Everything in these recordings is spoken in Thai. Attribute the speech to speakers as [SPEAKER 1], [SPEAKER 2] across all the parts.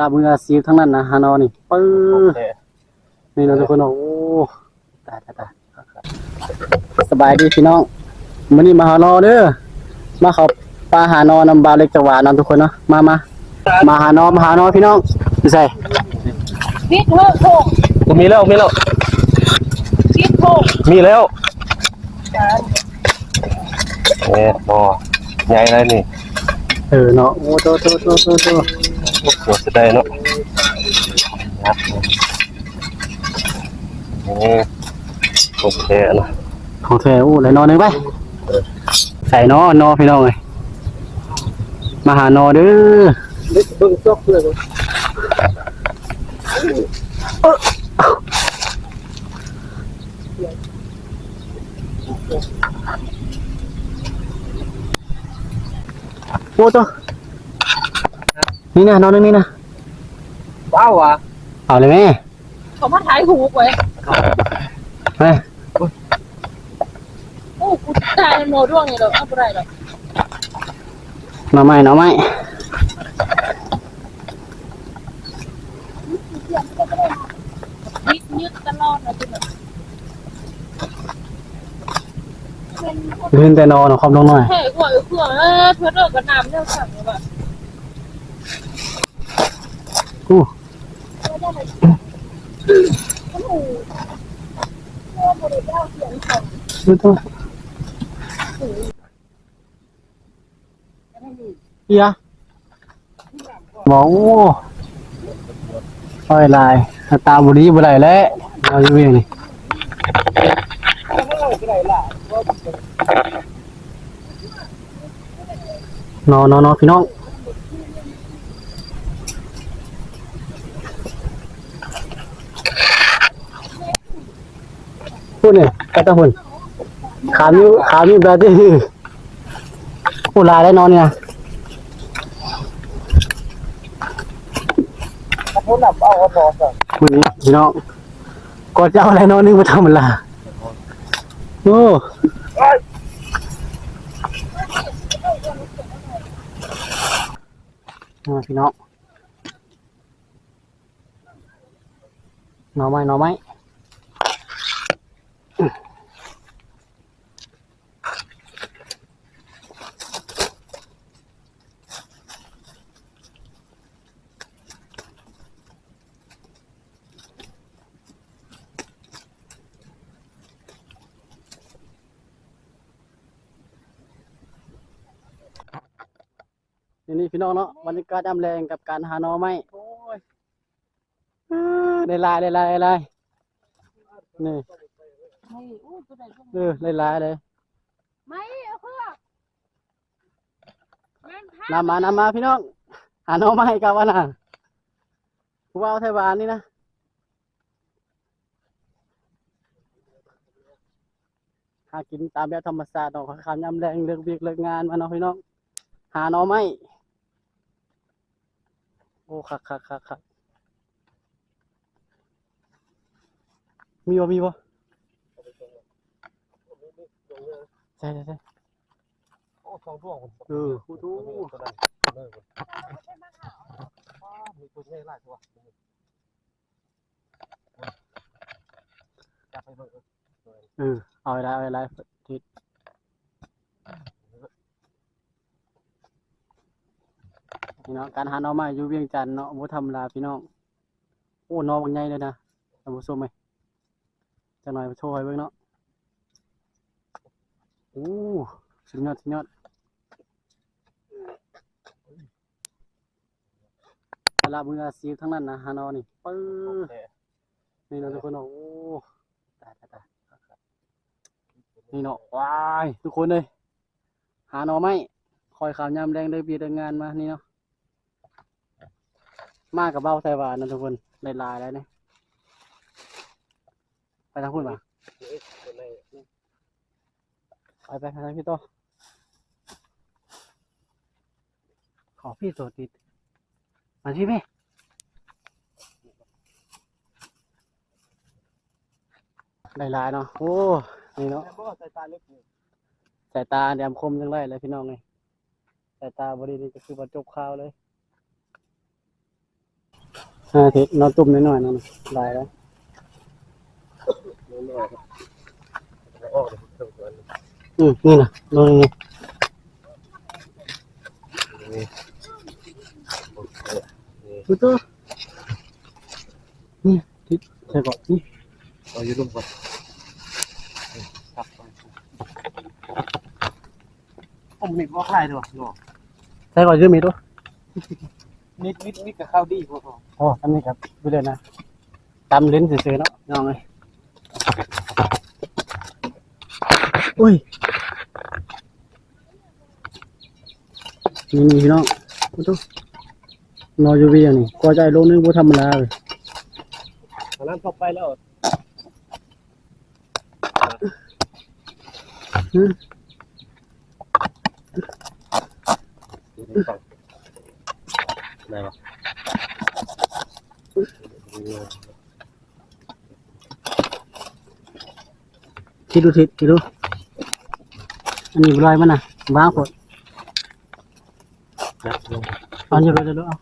[SPEAKER 1] ลามืออาชีพทั้งนั้นนะฮานอนี่ปื้อนี่เนาะทุกคนเนาะโอ้ตายตายตายสบายดีพี่น้องมื้อนี้มาฮานอเด้อมาเขาปลาหานอนำบาวเล็กจังหวะเนาะทุกคนเนาะมามามาหานอมาหานอพี่น้องพี่ใส่
[SPEAKER 2] พิษเถอะโถง
[SPEAKER 3] กูมีแล้วมีแล้ว
[SPEAKER 2] พิษโถง
[SPEAKER 3] มีแล้วเนี่ยพอใหญ่เลยนี่
[SPEAKER 1] เออเนาะโอ้โตโตโตโต โต
[SPEAKER 3] หัวจะได้เนาะครับนี่โอเคนะ
[SPEAKER 1] ของแท้โอ้เลยนอนหนึ่งไปใส่นาะนอพี่น้องเอ้ยมาหานอเด้อ
[SPEAKER 3] เบิ่งซอกเลย
[SPEAKER 1] โอ้โต นี่นะนอนนึงนี่นะ
[SPEAKER 3] ว้าวอะ
[SPEAKER 1] เอาเลยแม่
[SPEAKER 2] เขามาถ่ายหูไว้
[SPEAKER 1] ไป
[SPEAKER 2] โอ้กูตายโนด้วงไงเราเอาไปได้หรอ
[SPEAKER 1] หน่อไม้หน่อไม้
[SPEAKER 2] พิษยึดตลอดนะจุ๊บเป็น
[SPEAKER 1] ลื่นแต่นอนเอาความลงหน่อย
[SPEAKER 2] แห่หัวเครื่องเออเพื่อเลิกกับน้ำเนี่ยสั่งเลยว่ะ
[SPEAKER 1] อู้
[SPEAKER 2] โอ้โหเพื่อบริเวณเสียงของ
[SPEAKER 1] ดูตัวเฮียบอกโอ้ค่อยลายตาบุรีบุ ไรแล้วเอาอยู่เวียงนี่นอนนอนน พูดเนี่ยกระตาพุ่นขามิวขามิวแบบที่ผู้ลาได้นอนเนี่ย
[SPEAKER 3] ผมนับเอาพอสัก
[SPEAKER 1] คุณนี้พี่น้องกอดจะเอาอะไรนอนนึงมาทำมันละโอ้มาพี่น้องหน่อไม้หน่อไม้ นี่นี่พี่น้องเนาะบรรยากาศยามแรงกับการหาหน่อไม้โอ้ยอ่าได้ลายได้ลายได้ลายนี่
[SPEAKER 2] ไม่อู้ตัวไหนพวก
[SPEAKER 1] เออได้ลายเลย
[SPEAKER 2] ไม่เอาเพื่อแม่นท่า
[SPEAKER 1] นำมานำมาพี่น้องหาหน้องไม้กับว่าน่ะผู้ว่าไทยบานนี่นะหากินตามแบบธรรมชาติเนาะคำยำแรงเลิกเบียกเลิกงานมาเนาะพี่น้องหาหน่อไม้ โอ้คักคักคักคักมีบ่มีบ่ใช่ใช่ใช่
[SPEAKER 3] โอ้สองดวง
[SPEAKER 1] เออคูทู
[SPEAKER 3] ตัวนั้นเลยมีตัวใหญ่หลายตัวจับไปเบิ่ง
[SPEAKER 1] เออเอาไปได้เอาไปได้ทิศ พี่น้องการหาหน่อไม้อยู่เวียงจันทน์เนาะบ่ธรรมดาพี่น้องโอ้หน่อบักใหญ่เลยนะท่านผู้ชมไหมจะหน่อยโชว์ให้เบิ่งเนาะโอ้สุดยอดสุดยอดเวลามืออาชีพทั้งนั้นนะฮานอนี่ปื้อนี่เนาะทุกคนเนาะโอ้ตายตายตายนี่เนาะว้ายทุกคนเลยหาหน่อไม้คอยข่าวยามแดงได้เบียดได้งานมานี่เนาะ มากกับเบ้าไต้หวานนะทุกคนได้ลายแล้วเนี่ยไปทางพูดมาไปไปทางพี่โตขอพี่โตติดมาที่แม่ได้หลายเนาะ โอ้ นี่เนาะ
[SPEAKER 3] บ่ใสตาเล็กนี่
[SPEAKER 1] สายตาแดมคมจังไรเลยพี่น้องเลยสายตาบริดีก็คือว่าจบข่าวเลย ห้าทิศนอนตุ่มน้อยๆนั่นลายแล้ว
[SPEAKER 3] น้อยๆครับออกเลยครับตัวนี้
[SPEAKER 1] อืมนี่นะลงนี่
[SPEAKER 3] นี่โอเคนี่
[SPEAKER 1] ดูตัวนี่ทิศใช่ก่อนนี่
[SPEAKER 3] เอาอยู่ร่วมกันครับผมมีว่าใครด้วยเนาะ
[SPEAKER 1] ใช่ก่อนชื่อมีตัว
[SPEAKER 3] นิดนิดนิดกับข้าวดีพอ
[SPEAKER 1] โอ้ทำนี่ครับไปเลยนะตำลิ้นเฉยๆเนาะน้องเลยอุ้ยนี่นี่พี่น้องดูตัวนอนอยู่เวียนี่ก็ใจลงนึงบ่ธรรมดาเลย
[SPEAKER 3] ตอนนั้นเข้าไปแล้ว
[SPEAKER 1] อืม
[SPEAKER 3] ได้ปะ
[SPEAKER 1] คิดดูทิศคิดดูอันนี้ลอยมันน่ะบ้างกดเอาอยู่เลยเดี๋ยวเอา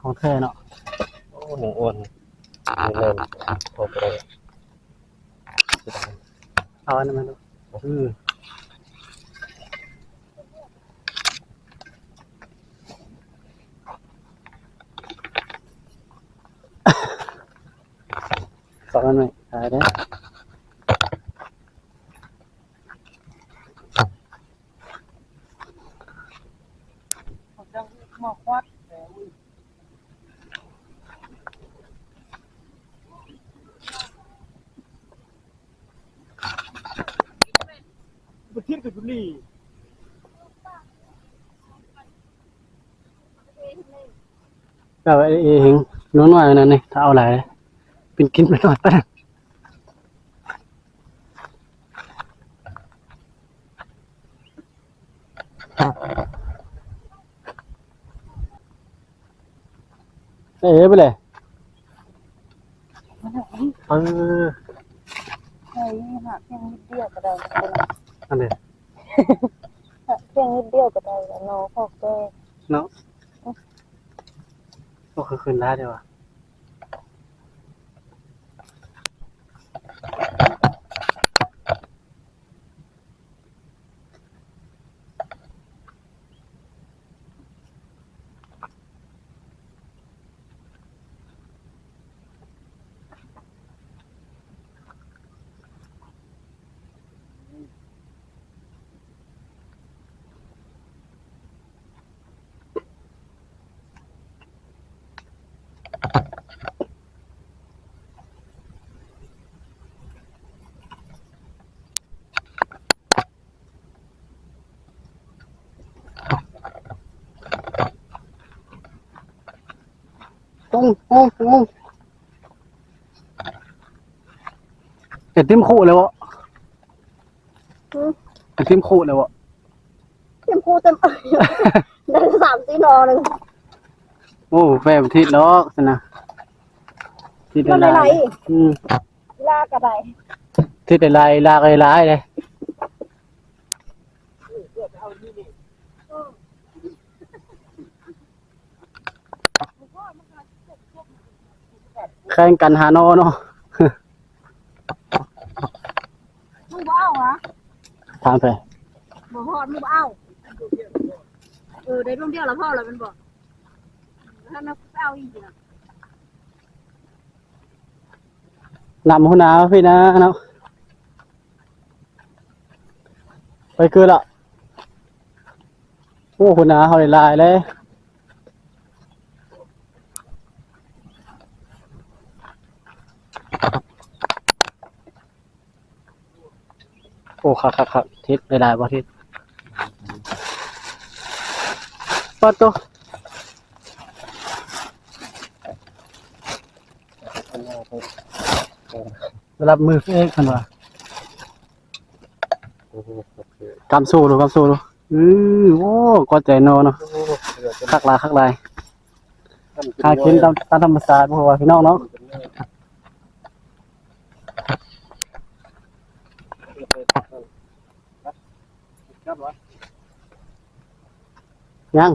[SPEAKER 1] ของแท้เนาะ
[SPEAKER 3] หนึ่งอ้วนนี่เริ่มพอไปแล้ว
[SPEAKER 1] เอาอันนั้นมาดูอือสองอันไหมขายได้
[SPEAKER 3] ม
[SPEAKER 1] ตรกับบุรีแบบเอเองน้องหน่อยนั่นนี่ถ้าเอาหลายเป็นกินไปหน่อยปะนะเอ๋ไปเลยเออ
[SPEAKER 2] เฮ้ยหักเพียงนิดเดียวก็ได้
[SPEAKER 1] อันเดีย
[SPEAKER 2] หัก เพียงนิดเดียวก็ได้แล้วน้องพอกแก้
[SPEAKER 1] เนาะก็คือคืนได้เดียวอะ ตรงตรงตรงเอ็ดติมคู่เลยวะเอ็ดติมคู่เลยวะ
[SPEAKER 2] เต็มพูเต็มได้สามสี่นอหนึ่ง
[SPEAKER 1] โอ้แฟนทิศล็อกสินะทิศ
[SPEAKER 2] มัน
[SPEAKER 1] ลา
[SPEAKER 2] ไหล
[SPEAKER 1] ยอืม
[SPEAKER 2] ลากกระได
[SPEAKER 1] ทิศลายลากลายลายเลย แข่งกันหาโนเนาะ
[SPEAKER 2] มึงบ่เอาฮะ
[SPEAKER 1] ทางไป
[SPEAKER 2] บ่ฮอดมึงบ่เอาเออได้ร่วมเดียวแล้วพ่อแล้วมันบอกถ้านักเอาอีกนะ
[SPEAKER 1] นำหัวหน้าพี่นะเนาะไปคือละโอ้หัวหน้าเขาได้ลายเลย อ้ครับครับครับทิศได้ลายบ่ทิศปัดตัวรับมือเอกกันว่ากำสู้ดูกำสู้ดูอือโอ้ก็ใจโนเนาะคักลายคักลายหากินตามตามธรรมชาติเพราะว่าพี่น้องเนาะ ยัง